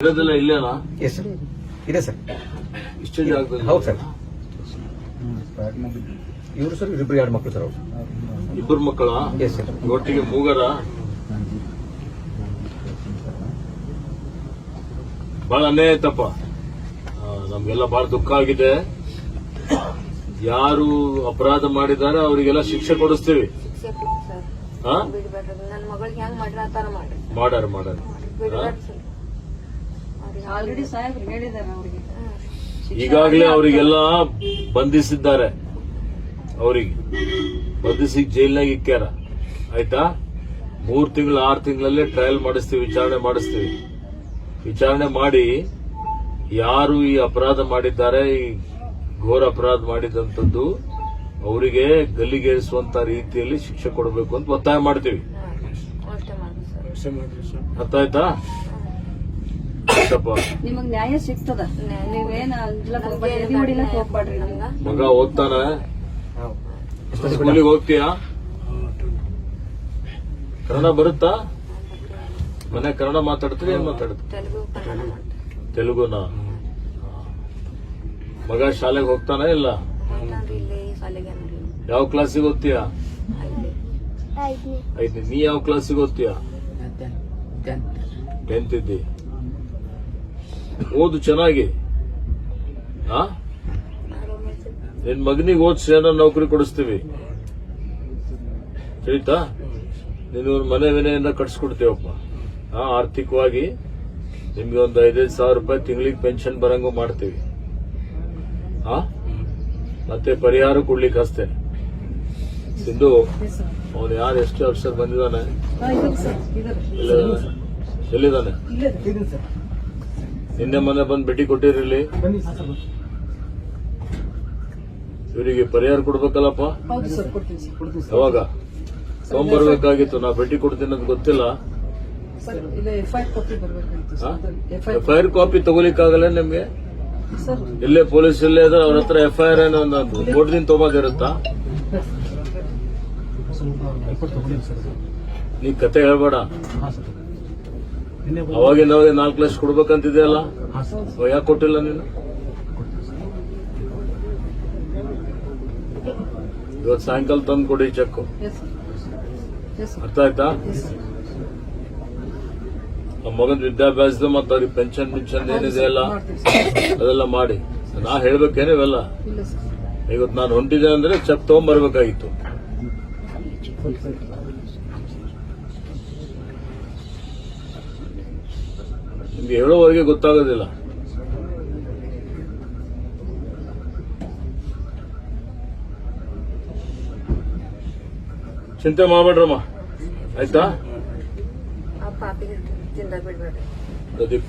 ಇರೋದೆಲ್ಲ ಇಲ್ಲೇನಾ? Yes sir ಇದೆ ಸರ್ ಇಷ್ಟೇ ಜಾಗದಲ್ಲಿ ಹೌದು ಸರ್ ಇವರು ಸರ್ ಇಬ್ಬರು ಎರಡು ಮಕ್ಕಳು ಸರ್ ಅವರು. ಇಬ್ಬರು ಮಕ್ಕಳ? ಎಸ್ ಸರ್ ಒಟ್ಟಿಗೆ ಮೂಗರ? ಬಹಳ ಅನ್ಯಾಯ ತಪ್ಪ. ಆ, ನಮ್ಗೆಲ್ಲ ಬಹಳ ದುಃಖ ಆಗಿದೆ. ಯಾರು ಅಪರಾಧ ಮಾಡಿದ್ದಾರೆ ಅವರಿಗೆಲ್ಲ ಶಿಕ್ಷೆ ಕೊಡಿಸ್ತೀವಿ. ಹಾ ಬಿಡ್ಬೇಡ್ರಿ. ನನ್ನ ಆಲ್ರೆಡಿ ಸಾಹೇಬ್ರು ಹೇಳಿದ್ದಾರೆ ಅವ್ರಿಗೆ. ಈಗಾಗಲೇ ಅವರಿಗೆಲ್ಲ ಬಂಧಿಸಿದ್ದಾರೆ. ಅವರಿಗೆ. ಬಂಧಿಸಿ ಜೈಲ್ನಾಗ ಇಕ್ಕ್ಯಾರ ಆಯ್ತಾ? ಮೂರ್ ತಿಂಗಳು ಆರು ತಿಂಗಳಲ್ಲೇ ಟ್ರಯಲ್ ಮಾಡಿಸ್ತೀವಿ ವಿಚಾರಣೆ ಮಾಡಿಸ್ತೀವಿ. ವಿಚಾರಣೆ ಮಾಡಿ ಯಾರು ಈ ಅಪರಾಧ ಮಾಡಿದ್ದಾರೆ ಈ ಘೋರ ಅಪರಾಧ ಮಾಡಿದಂಥದ್ದು ಅವರಿಗೆ ಗಲ್ಲಿಗೇರಿಸುವಂತ ರೀತಿಯಲ್ಲಿ ಶಿಕ್ಷೆ ಕೊಡಬೇಕು ಅಂತ ಒತ್ತಾಯ ಮಾಡ್ತೀವಿ. ಅರ್ಥ ಆಯ್ತಾ ನಿಮಗ್ ನ್ಯಾಯ ಸಿಗ್ತದ? ನೀವೇನ ಹೊಡಿಲಕ್ ಹೋಗ್ಬೇಡ್ರಿ ನಮ್ಗ ಮಗ ಓದ್ತಾನೆ? ಸ್ಕೂಲಿಗೆ ಹೋಗ್ತೀಯಾ? ಕನ್ನಡ ಬರುತ್ತಾ? ಮನೆ ಕನ್ನಡ ಮಾತಾಡ್ತೀರಿ ಏನ್ ಮಾತಾಡ್ತೀರಿ ತೆಲುಗುನ? ಮಗ ಶಾಲೆಗೆ ಹೋಗ್ತಾನ ಇಲ್ಲ? ಯಾವ ಕ್ಲಾಸಿಗೆ ಓದ್ತೀಯಾ? ಐದನೇ. ನೀ ಯಾವ ಕ್ಲಾಸಿಗೆ ಓದ್ತೀಯಾ? ಟೆಂತ್ ಇದ್ದಿ. ಓದು ಚೆನ್ನಾಗಿ. ಹಾ ನಿನ್ ಮಗನಿಗೆ ಓದಿಸಿ ಏನೋ ನೌಕರಿ ಕೊಡಿಸ್ತೀವಿ. ತಿಳಿತಾ? ನೀನು ಒಂದ್ ಮನೆ ವಿನೆಯನ್ನ ಕಟ್ಸ್ಕೊಡ್ತೀವಪ್ಪ. ಆ ಆರ್ಥಿಕವಾಗಿ ನಿಮ್ಗೆ ಒಂದು ಐದೈದು ಸಾವಿರ ರೂಪಾಯಿ ತಿಂಗಳಿಗೆ ಪೆನ್ಷನ್ ಬರಂಗು ಮಾಡ್ತೀವಿ. ಹಾ ಮತ್ತೆ ಪರಿಹಾರ ಕೊಡ್ಲಿಕ್ಕೆ ಅಷ್ಟೇ ಸಿಂಧು ಅವನು ಯಾರು ಎಷ್ಟು ವರ್ಷ ಬಂದಿದ್ದಾನೆ? ಎಲ್ಲಿದ್ದಾನೆ? ನಿನ್ನೆ ಮೊನ್ನೆ ಬಂದು ಭೇಟಿ ಕೊಟ್ಟಿರಲಿ. ಇವರಿಗೆ ಪರಿಹಾರ ಕೊಡ್ಬೇಕಲ್ಲಪ್ಪ? ಹೌದು ಸರ್ ಕೊಡ್ತೀನಿ ಸರ್. ಯಾವಾಗ? ತಗೊಂಡ್ಬರ್ಬೇಕಾಗಿತ್ತು ನಾ ಭೇಟಿ ಕೊಡ್ತೀನಿ ಅಂತ ಗೊತ್ತಿಲ್ಲ. ಸರ್ ಇಲ್ಲ ಎಫ್ ಐ ಆರ್ ಕಾಪಿ ತಗೋಲಿಕ್ಕಾಗಲ್ಲ ನಿಮ್ಗೆ? ಸರ್. ಇಲ್ಲೇ ಪೊಲೀಸ್ ಇಲ್ಲೇ ಇದ್ರೆ ಅವ್ರ ಹತ್ರ ಎಫ್ ಐ ಆರ್ ಏನೋ ಒಂದು ಕೋರ್ಟ್ದಿಂದ ತಗೋದಿರುತ್ತಾ ನೀ ಕತೆ ಹೇಳ್ಬೇಡ. ಅವಾಗಿಂದ ಅವಾಗ ನಾಲ್ಕು ಲಕ್ಷ ಕೊಡ್ಬೇಕಂತಿದೆಯಲ್ಲ? ಯಾಕೆ ಕೊಟ್ಟಿಲ್ಲ ನೀನು? ಇವತ್ತು ಸಾಯಂಕಾಲ ತಂದು ಕೊಡಿ check yes sir yes sir ಅರ್ಥ ಆಯ್ತಾ? ನಮ್ಮ ಮಗನ ವಿದ್ಯಾಭ್ಯಾಸದ ಮತ್ತು ಅವ್ರಿಗೆ ಪೆನ್ಷನ್ ಪಿನ್ಷನ್ ಏನಿದೆ ಅಲ್ಲ ಅದೆಲ್ಲ ಮಾಡಿ. ನಾ ಹೇಳ್ಬೇಕೇನೆ ಇವೆಲ್ಲ? ಇಲ್ಲ ಸರ್ ಇವತ್ತು ನಾನು ಹೊಂಟಿದೆ ಅಂದ್ರೆ ಚೆಕ್ ತಗೊಂಡ್ಬರ್ಬೇಕಾಗಿತ್ತು ನಿಮ್ಗೆ ಹೇಳೋವರೆಗೆ ಗೊತ್ತಾಗೋದಿಲ್ಲ. ಚಿಂತೆ ಮಾಡ್ಬೇಡ್ರಮ್ಮ. ಆಯ್ತಾ? ಪ್ರದೀಪ್.